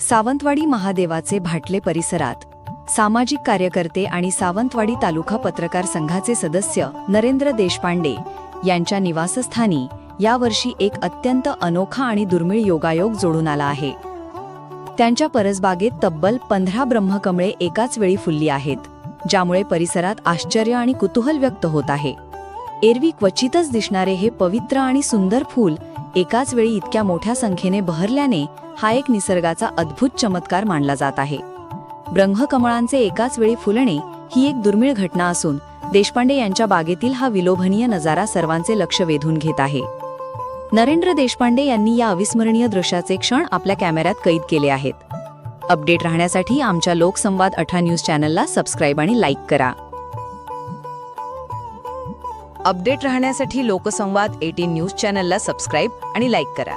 सावंतवाडी महादेवाचे भाटले परिसरात सामाजिक कार्यकर्ते आणि सावंतवाडी तालुका पत्रकार संघाचे सदस्य नरेंद्र देशपांडे यांच्या निवासस्थानी यावर्षी एक अत्यंत अनोखा आणि दुर्मिळ योगायोग जोडून आला आहे. त्यांच्या परसबागेत तब्बल पंधरा ब्रह्मकमळे एकाच वेळी फुलली आहेत ज्यामुळे परिसरात आश्चर्य आणि कुतूहल व्यक्त होत आहे. एरवी क्वचितच दिसणारे हे पवित्र आणि सुंदर फूल एकाच वेळी इतक्या मोठ्या संख्येने बहरल्याने हा एक निसर्गाचा अद्भुत चमत्कार मानला जात आहे. ब्रह्मकमळांचे एकाच वेळी फुलणे ही एक दुर्मिळ घटना असून देशपांडे यांच्या बागेतील हा विलोभनीय नजारा सर्वांचे लक्ष वेधून घेत आहे. नरेंद्र देशपांडे यांनी या अविस्मरणीय दृश्याचे क्षण आपल्या कॅमेऱ्यात कैद केले आहेत. अपडेट राहण्यासाठी आमच्या लोकसंवाद अठरा न्यूज चॅनलला सबस्क्राईब आणि लाईक करा. अपडेट राहण्यासाठी लोकसंवाद एटीन न्यूज चॅनलला सबस्क्राईब आणि लाईक करा.